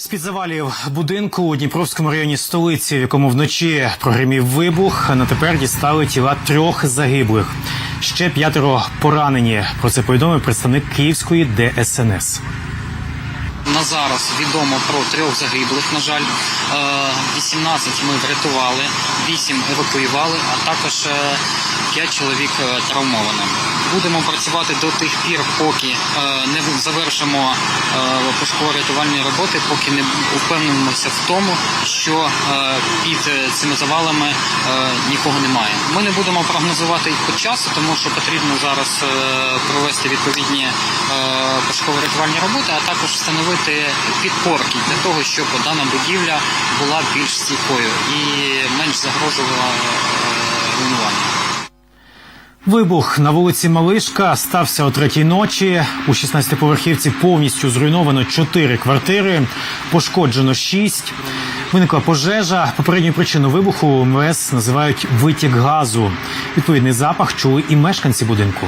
З-під завалів будинку у Дніпровському районі столиці, в якому вночі прогримів вибух, на тепер дістали тіла трьох загиблих. Ще п'ятеро поранені. Про це повідомив представник Київської ДСНС. На зараз відомо про трьох загиблих. На жаль, Е, 18 ми врятували, 8 евакуювали, а також 5 чоловік е, травмовано. Будемо працювати до тих пір, поки е, не завершимо е, пошуково-рятувальні роботи, поки не впевнимося в тому, що е, під цими завалами нікого немає. Ми не будемо прогнозувати по часу, тому що потрібно зараз провести відповідні пошуково-рятувальні роботи, а також встановити підпорки для того, щоб дана будівля була більш стійкою і менш загрожувала руйнуванню. Вибух на вулиці Малишка стався о третій ночі. У 16-поверхівці повністю зруйновано чотири квартири, пошкоджено шість. Виникла пожежа. Попередню причину вибуху МВС називають витік газу. Відповідний запах чули і мешканці будинку.